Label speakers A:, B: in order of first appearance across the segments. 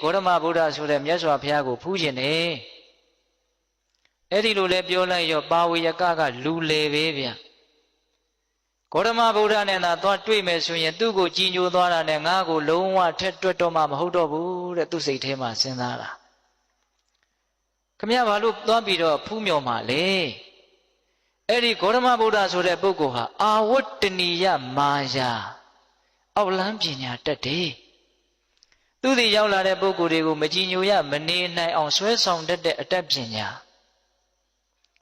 A: ဂေါရမဗုဒ္ဓဆိုတဲ့မြတ်စွာဘုရားကိုဖူးခြင်းတယ်အဲ့ဒီလိုလဲပြောလိုက်ရောပါဝေယကကလူလေပဲဗျဂေါရမဗုဒ္ဓနဲ့သာသွားတွေ့မယ်ဆိုရင်သူ့ကိုကြည်ညိုသွားတာနဲ့ငါ့ကိုလုံးဝထက်တွက်တော့မှမဟုတ်တော့ဘူးတဲ့သူ့စိတ်ထဲမှာစဉ်းစားတာခမရဘာလို့သွားပြီးတော့ဖူးမြော်မှလဲအဲ့ဒီဂေါရမဗုဒ္ဓဆိုတဲ့ပုဂ္ဂိုလ်ဟာအာဝတ္တနိယမာယာအောက်လန်းပညာတတ်တယ် သူသည်ရောက်လာတဲ့ပုဂ္ဂိုလ်တွေကိုမကြည်ညိုရမနေနိုင်အောင်ဆွဲဆောင်တတ်တဲ့အတတ်ပညာ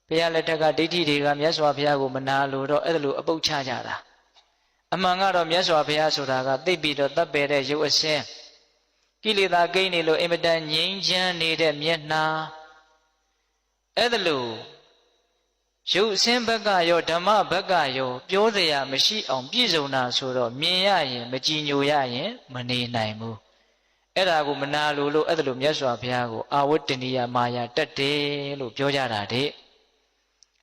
A: ဘုရားလက်ထက်ကဒိဋ္ဌိတွေကမြတ်စွာဘုရားကိုမနာလို့တော့အဲ့ဒါလိုအပုတ်ချကြတာအမှန်ကတော့မြတ်စွာဘုရားဆိုတာကသိပြီးတော့တပ်ပယ်တဲ့ရုပ်အစင်းကိလေသာကိန်းနေလို့အင်မတန်ငြိမ်းချမ်းနေတဲ့မျက်နှာအဲ့ဒါလိုရုပ်အစင်းဘက်ကရောဓမ္မဘက်ကရောပြောစရာမရှိအောင် ပြည့်စုံတာဆိုတော့မြင်ရရင် မကြည်ညိုရရင် မနေနိုင်ဘူး အဲ့ဒါကိုမနာလို့လို့အဲ့ဒါလိုမြတ်စွာဘုရားကိုအာဝတ္တနိယမာယာတက်တယ်လို့ပြောကြတာတဲ့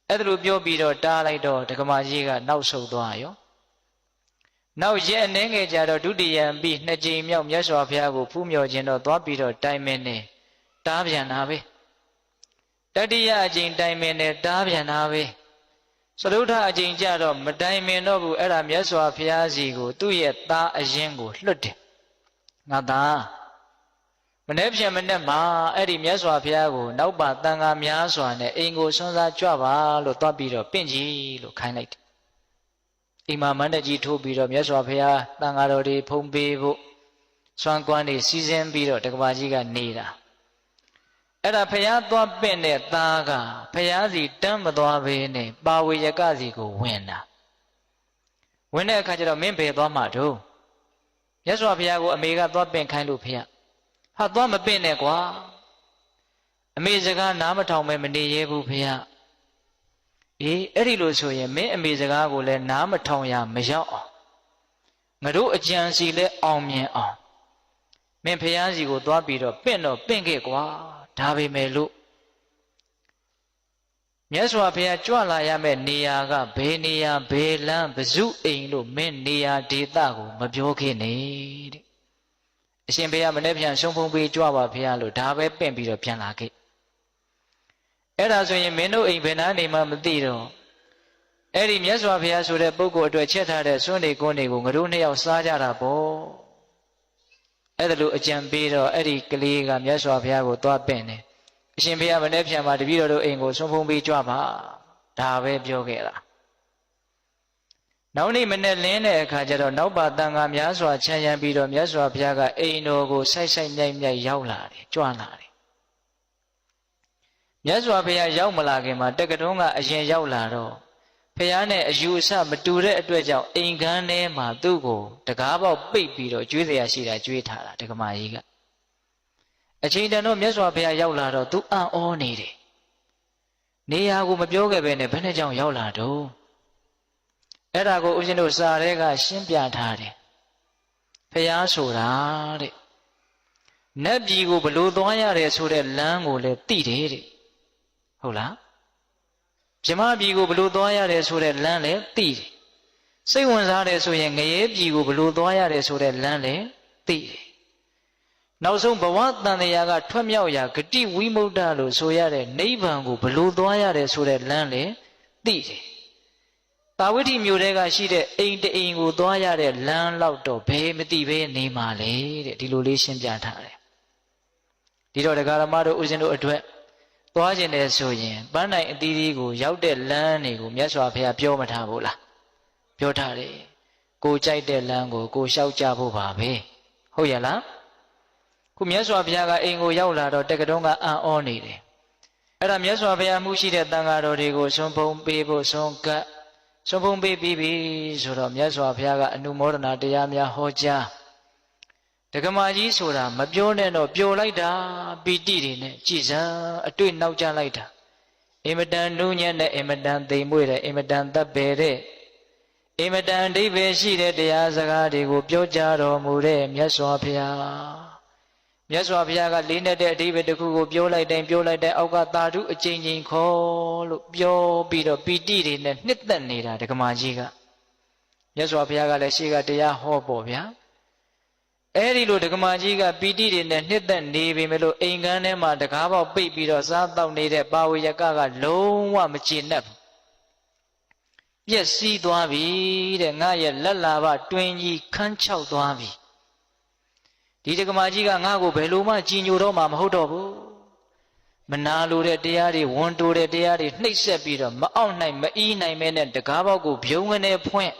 A: အဲ့ဒါလိုပြောပြီးတော့တားလိုက်တော့ဒကမာကြီးကနောက်ဆုတ်သွားရောနောက်ရက်အနှင်းငယ်ကြတော့ဒုတိယံပြီးနှစ်ကြိမ်မြောက်မြတ်စွာဘုရားကိုဖူးမြော်ခြင်းတော့သွားပြီးတော့တိုင်မင်းနဲ့တားပြန်တာပဲတတိယအကြိမ်တိုင်မင်းနဲ့တားပြန်တာပဲသရုထအကြိမ်ကြတော့မတိုင်မင်တော့ဘူးအဲ့ဒါမြတ်စွာဘုရားစီကို သူ့ရဲ့သားအရင်ကိုလွတ်တယ်ငါသား မနေ့ပြန်မနေ့မှာအဲ့ဒီမြတ်စွာဘုရားကိုနောက်ပါတန်ခါများစွာနဲ့အိမ်ကိုဆွမ်းစားကြွပါလို့သွားပြီးတော့ပင့်ကြီးလို့ခိုင်းလိုက်တယ်အိမ်မှာမန္တကြီးထိုးပြီးတော့မြတ်စွာဘုရားတန်ခါတော်တွေဖုံးပေးဖို့ဆွမ်းကွမ်းတွေစီစဉ်ပြီးတော့တက္ကပါကြီးကနေတာအဲ့ဒါဖះသွားပင့်တဲ့သားကဖះစီတမ်းမသွားဘဲနဲ့ပါဝေယကစီကိုဝင်တာဝင်တဲ့အခါကျတော့မင်းဘယ်သွားမှာတို့မြတ်စွာဘုရားကိုအမေကသွားပင့်ခိုင်းလို့ဖះ ဟာသွားမပင့်နဲ့ကွာအမေစကားနားမထောင်မဲမနေရဲဘူးဖះအေးအဲ့ဒီလိုဆိုရင်မင်းအမေစကားကိုလည်းနားမထောင်ရမရောက်အောင်ငါတို့အကြံစီလဲအောင်မြင်အောင်မင်းဖះစီကိုသွားပြီးတော့ပင့်တော့ပင့်ခဲ့ကွာဒါပေမဲ့လို့မြတ်စွာဘုရားကြွလာရမယ့်နေရာကဘယ်နေရာဘယ်လမ်းဘဇုအိမ်လို့မင်းနေရာဒေသကိုမပြောခဲ့နဲ့တဲ့ အရှင်ဘုရားမနေ့ပြန်ရှုံဖုံးပေးကြွပါဘုရားလို့ဒါပဲပင့်ပြီးတော့ပြန်လာခဲ့အဲ့ဒါဆိုရင်မင်းတို့အိမ်ဘယ်နာနေမှမသိတော့အဲ့ဒီမြတ်စွာဘုရားဆိုတဲ့ပုဂ္ဂိုလ်အတွက်ချက်ထားတဲ့စွန့်နေကွန်းတွေကိုငါတို့နှစ်ယောက်စားကြတာပေါ့အဲ့ဒါလိုအကြံပေးတော့အဲ့ဒီကလေးကမြတ်စွာဘုရားကိုသွားပင့်တယ်အရှင်ဘုရားမနေ့ပြန်မှာတပည့်တော်တို့အိမ်ကိုဆုံးဖုံးပေးကြွပါဒါပဲပြောခဲ့တာ နောက်နေ့မနေ့လင်းတဲ့အခါကျတော့နောက်ပါတန်ခါများစွာခြံရံပြီးတော့မြတ်စွာဘုရားကအိမ်တော်ကိုဆိုက်ဆိုက်မြိုက်မြိုက်ရောက်လာတယ်ကြွလာတယ်မြတ်စွာဘုရားရောက်မလာခင်မှာတက္ကတုံးကအရင်ရောက်လာတော့ဘုရားနဲ့အယူအဆမတူတဲ့အတွက်ကြောင့်အိမ်ခန်းထဲမှာသူ့ကိုတကားပေါက်ပိတ်ပြီးတော့ကျွေးစရာရှိတာကျွေးထားတာဒကမာကြီးကအချိန်တန်တော့မြတ်စွာဘုရားရောက်လာတော့သူအံ့ဩနေတယ်နေရာကိုမပြောခဲ့ဘဲနဲ့ဘယ်နဲ့ကြောင့်ရောက်လာတော့ အဲ့ဒါကိုဦးဇင်းတို့စာရဲကရှင်းပြထားတယ်ဖះဆိုတာတဲ့နတ်ပြည်ကိုဘလို့သွားရတယ်ဆိုတဲ့လမ်းကိုလည်းသိတယ်တဲ့ဟုတ်လားမြမပြည်ကိုဘလို့သွားရတယ်ဆိုတဲ့လမ်းလည်းသိတယ်စိတ်ဝင်စားတယ်ဆိုရင်ငရဲပြည်ကိုဘလို့သွားရတယ်ဆိုတဲ့လမ်းလည်းသိတယ်နောက်ဆုံးဘဝတန်တရားကထွက်မြောက်ရာဂတိဝိမု ക്ത လို့ဆိုရတဲ့နိဗ္ဗာန်ကိုဘလို့သွားရတယ်ဆိုတဲ့လမ်းလည်းသိတယ် တာဝိဋ္ဌိမြို့တဲကရှိတဲ့အိမ်တအိမ်ကိုသွားရတဲ့လမ်းလောက်တော့ဘယ်မသိဘဲနေမှာလေတဲ့ဒီလိုလေးရှင်းပြထားတယ်ဒီတော့ဒကာရမတို့ဦးဇင်းတို့အတွက်သွားခြင်းတယ်ဆိုရင်ပန်းနိုင်အသီးသီးကိုရောက်တဲ့လမ်းတွေကိုမြတ်စွာဘုရားပြောမထားဘူးလားပြောထားတယ်ကိုကြိုက်တဲ့လမ်းကိုကိုလျှောက်ကြဖို့ပါပဲဟုတ်ရဲ့လားခုမြတ်စွာဘုရားကအိမ်ကိုရောက်လာတော့တက္ကတုံးကအံ့ဩနေတယ်အဲ့ဒါမြတ်စွာဘုရားမှုရှိတဲ့တန်ဃာတော်တွေကိုဆွန်ဖုံပေးဖို့ဆွန်ကပ် ဆွန်ဖုံပေးပြီးပြီဆိုတော့မြတ်စွာဘုရားကအနုမောဒနာတရားများဟောကြားဒကမာကြီးဆိုတာမပြောနဲ့တော့ပျော်လိုက်တာပီတိတွေနဲ့ကြည်စံအတွေ့နောက်ကျလိုက်တာအင်မတန်နူးညံ့တဲ့အင်မတန်သိမ်မွေ့တဲ့အင်မတန်တပ်ပယ်တဲ့အင်မတန်အဓိပ္ပာယ်ရှိတဲ့တရားစကားတွေကိုပြောကြားတော်မူတဲ့မြတ်စွာဘုရား မြတ်စွာဘုရားကလေးနဲ့တဲ့အဓိပ္ပာယ်တစ်ခုကိုပြောလိုက်တိုင်းပြောလိုက်တိုင်းအောက်ကသာဓုအကျဉ်းချင်းခေါ်လို့ပြောပြီးတော့ပီတိတွေနဲ့နှစ်သက်နေတာဒကမာကြီးကမြတ်စွာဘုရားကလည်းရှေ့ကတရားဟောပေါ့ဗျာအဲ့ဒီလိုဒကမာကြီးကပီတိတွေနဲ့နှစ်သက်နေပြီမလို့အိမ်ကန်းထဲမှာတကားပေါက်ပိတ်ပြီးတော့စားတောက်နေတဲ့ပါဝေယကကလုံးဝမကျေနပ်ဘူးပြက်စီးသွားပြီတဲ့ငါရဲ့လက်လာဘတွင်ကြီးခန်းချောက်သွားပြီ ဒီဒကမာကြီးကငါ့ကိုဘယ်လိုမှကြည်ညိုတော့မှမဟုတ်တော့ဘူးမနာလိုတဲ့တရားတွေဝန်တိုတဲ့တရားတွေနှိပ်စက်ပြီးတော့မအောင်နိုင်မအီးနိုင်မဲနဲ့တကားပေါက်ကိုဖြုံးကနေဖွင့်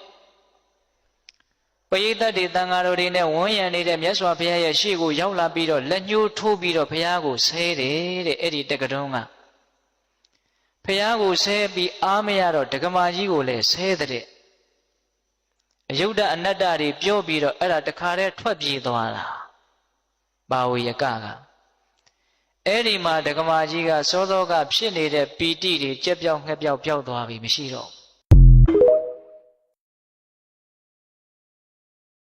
A: ပရိသတ်တွေတန်ဃာတော်တွေနဲ့ဝန်းရံနေတဲ့မြတ်စွာဘုရားရဲ့ရှေ့ကိုရောက်လာပြီးတော့လက်ညှိုးထိုးပြီးတော့ဘုရားကိုဆဲတယ်တဲ့အဲ့ဒီတက္ကတုံးကဘုရားကိုဆဲပြီးအားမရတော့ဒကမာကြီးကိုလည်းဆဲတဲ့အယုဒ္ဓအနတ္တတွေပြောပြီးတော့အဲ့ဒါတခါတည်းထွက်ပြေးသွားတာ ပါဝေယကကအဲ့ဒီမှာဒကမာကြီးကစောစောကဖြစ်နေတဲ့ပီတိတွေကြက်ပြောက်ငှက်ပြောက်ပြောက်သွားပြီမရှိတော့